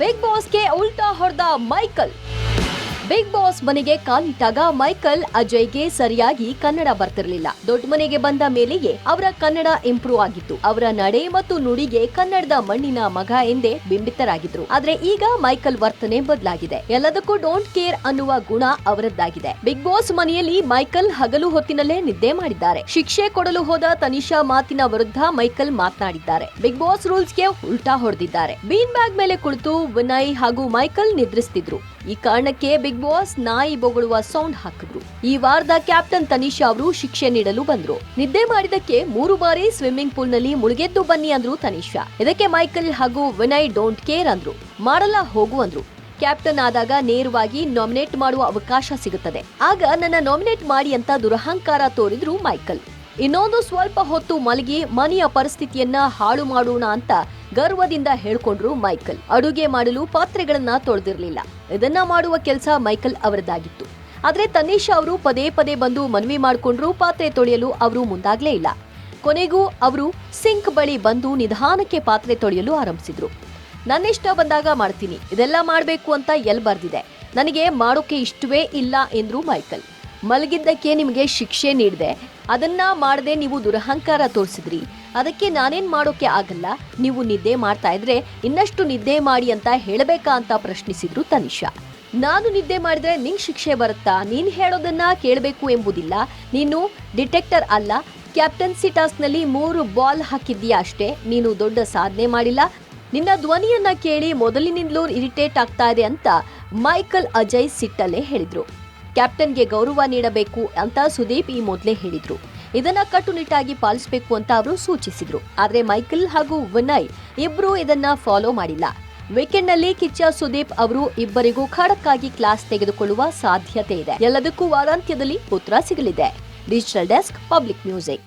Big ಬಾಸ್ಗೆ ಉಲ್ಟಾ ಹೊಡೆದ Michael. Big boss ಮನೆಗೆ ಕಾಲಿಟ್ಟಾಗ ಮೈಕಲ್ ಅಜಯ್ಗೆ ಸರಿಯಾಗಿ ಕನ್ನಡ ಬರ್ತಿರಲಿಲ್ಲ. ದೊಡ್ಡ ಮನೆಗೆ ಬಂದ ಮೇಲೆಯೇ ಅವರ ಕನ್ನಡ ಇಂಪ್ರೂವ್ ಆಗಿತ್ತು. ಅವರ ನಡೆ ಮತ್ತು ನುಡಿಗೆ ಕನ್ನಡದ ಮಣ್ಣಿನ ಮಗ ಎಂದೇ ಬಿಂಬಿತರಾಗಿದ್ರು. ಆದ್ರೆ ಈಗ ಮೈಕಲ್ ವರ್ತನೆ ಬದಲಾಗಿದೆ. ಎಲ್ಲದಕ್ಕೂ ಡೋಂಟ್ ಕೇರ್ ಅನ್ನುವ ಗುಣ ಅವರದ್ದಾಗಿದೆ. ಬಿಗ್ ಬಾಸ್ ಮನೆಯಲ್ಲಿ ಮೈಕಲ್ ಹಗಲು ಹೊತ್ತಿನಲ್ಲೇ ನಿದ್ದೆ ಮಾಡಿದ್ದಾರೆ. ಶಿಕ್ಷೆ ಕೊಡಲು ಹೋದ ತನಿಷಾ ಮಾತಿನ ವಿರುದ್ಧ ಮೈಕಲ್ ಮಾತನಾಡಿದ್ದಾರೆ. ಬಿಗ್ ಬಾಸ್ ರೂಲ್ಸ್ಗೆ ಉಲ್ಟಾ ಹೊಡೆದಿದ್ದಾರೆ. ಬೀನ್ ಬ್ಯಾಗ್ ಮೇಲೆ ಕುಳಿತು ವಿನಯ್ ಹಾಗೂ ಮೈಕಲ್ ನಿದ್ರಿಸ್ತಿದ್ರು. ಈ ಕಾರಣಕ್ಕೆ ಬಿಗ್ ಬಾಸ್ ನಾಯಿ ಬೊಗಳುವ ಸೌಂಡ್ ಹಾಕಿದ್ರು. ಈ ವಾರದ ಕ್ಯಾಪ್ಟನ್ ತನಿಷಾ ಅವರು ಶಿಕ್ಷೆ ನೀಡಲು ಬಂದ್ರು. ನಿದ್ದೆ ಮಾಡಿದಕ್ಕೆ ಮೂರು ಬಾರಿ ಸ್ವಿಮ್ಮಿಂಗ್ ಪೂಲ್ನಲ್ಲಿ ಮುಳುಗೆದ್ದು ಬನ್ನಿ ಅಂದ್ರು ತನಿಷಾ. ಇದಕ್ಕೆ ಮೈಕಲ್ ಹಾಗೂ ವಿನಯ್ ಡೋಂಟ್ ಕೇರ್ ಅಂದ್ರು. ಮಾಡಲ್ಲ ಹೋಗು ಅಂದ್ರು. ಕ್ಯಾಪ್ಟನ್ ಆದಾಗ ನೇರವಾಗಿ ನಾಮಿನೇಟ್ ಮಾಡುವ ಅವಕಾಶ ಸಿಗುತ್ತದೆ. ಆಗ ನನ್ನ ನಾಮಿನೇಟ್ ಮಾಡಿ ಅಂತ ದುರಹಂಕಾರ ತೋರಿದ್ರು ಮೈಕಲ್. ಇನ್ನೊಂದು ಸ್ವಲ್ಪ ಹೊತ್ತು ಮಲಗಿ ಮನೆಯ ಪರಿಸ್ಥಿತಿಯನ್ನ ಹಾಳು ಮಾಡೋಣ ಅಂತ ಗರ್ವದಿಂದ ಹೇಳ್ಕೊಂಡ್ರು ಮೈಕಲ್. ಅಡುಗೆ ಮಾಡಲು ಪಾತ್ರೆಗಳನ್ನ ತೊಳೆದಿರಲಿಲ್ಲ. ಇದನ್ನ ಮಾಡುವ ಕೆಲಸ ಮೈಕಲ್ ಅವರದಾಗಿತ್ತು. ಆದ್ರೆ ತನೀಶ್ ಅವರು ಪದೇ ಪದೇ ಬಂದು ಮನವಿ ಮಾಡಿಕೊಂಡ್ರು ಪಾತ್ರೆ ತೊಳೆಯಲು ಅವರು ಮುಂದಾಗ್ಲೇ ಇಲ್ಲ. ಕೊನೆಗೂ ಅವರು ಸಿಂಕ್ ಬಳಿ ಬಂದು ನಿಧಾನಕ್ಕೆ ಪಾತ್ರೆ ತೊಳೆಯಲು ಆರಂಭಿಸಿದ್ರು. ನನ್ನಿಷ್ಟ ಬಂದಾಗ ಮಾಡ್ತೀನಿ. ಇದೆಲ್ಲ ಮಾಡಬೇಕು ಅಂತ ಎಲ್ಲಿ ಬರ್ದಿದೆ. ನನಗೆ ಮಾಡೋಕೆ ಇಷ್ಟವೇ ಇಲ್ಲ ಎಂದ್ರು ಮೈಕಲ್. ಮಲಗಿದ್ದಕ್ಕೆ ನಿಮಗೆ ಶಿಕ್ಷೆ ನೀಡಿದೆ, ಅದನ್ನ ಮಾಡದೆ ನೀವು ದುರಹಂಕಾರ ತೋರಿಸಿದ್ರಿ. ಅದಕ್ಕೆ ನಾನೇನ್ ಮಾಡೋಕೆ ಆಗಲ್ಲ, ನೀವು ನಿದ್ದೆ ಮಾಡ್ತಾ ಇದ್ರೆ ಇನ್ನಷ್ಟು ನಿದ್ದೆ ಮಾಡಿ ಅಂತ ಹೇಳಬೇಕಾ ಅಂತ ಪ್ರಶ್ನಿಸಿದ್ರು ತನಿಷಾ. ನಾನು ನಿದ್ದೆ ಮಾಡಿದ್ರೆ ನಿಂಗ್ ಶಿಕ್ಷೆ ಬರುತ್ತಾ? ನೀನ್ ಹೇಳೋದನ್ನ ಕೇಳಬೇಕು ಎಂಬುದಿಲ್ಲ. ನೀನು ಡಿಟೆಕ್ಟರ್ ಅಲ್ಲ, ಕ್ಯಾಪ್ಟನ್ಸಿ ಟಾಸ್ಕ್ನಲ್ಲಿ ಮೂರು ಬಾಲ್ ಹಾಕಿದ್ದೀಯಾ ಅಷ್ಟೇ. ನೀನು ದೊಡ್ಡ ಸಾಧನೆ ಮಾಡಿಲ್ಲ. ನಿನ್ನ ಧ್ವನಿಯನ್ನ ಕೇಳಿ ಮೊದಲಿನಿಂದಲೂ ಇರಿಟೇಟ್ ಆಗ್ತಾ ಇದೆ ಅಂತ ಮೈಕಲ್ ಅಜಯ್ ಸಿಟ್ಟಲ್ಲೇ ಹೇಳಿದ್ರು. ಕ್ಯಾಪ್ಟನ್ಗೆ ಗೌರವ ನೀಡಬೇಕು ಅಂತ ಸುದೀಪ್ ಈ ಮೊದಲೇ ಹೇಳಿದ್ರು. ಇದನ್ನ ಕಟ್ಟುನಿಟ್ಟಾಗಿ ಪಾಲಿಸಬೇಕು ಅಂತ ಅವರು ಸೂಚಿಸಿದ್ರು. ಆದರೆ ಮೈಕಲ್ ಹಾಗೂ ವಿನಯ್ ಇಬ್ರು ಇದನ್ನ ಫಾಲೋ ಮಾಡಿಲ್ಲ. ವೀಕೆಂಡ್ನಲ್ಲಿ ಕಿಚ್ಚ ಸುದೀಪ್ ಅವರು ಇಬ್ಬರಿಗೂ ಖಡಕ್ ಆಗಿ ಕ್ಲಾಸ್ ತೆಗೆದುಕೊಳ್ಳುವ ಸಾಧ್ಯತೆ ಇದೆ. ಎಲ್ಲದಕ್ಕೂ ವಾರಾಂತ್ಯದಲ್ಲಿ ಉತ್ತರ ಸಿಗಲಿದೆ. Digital desk public music.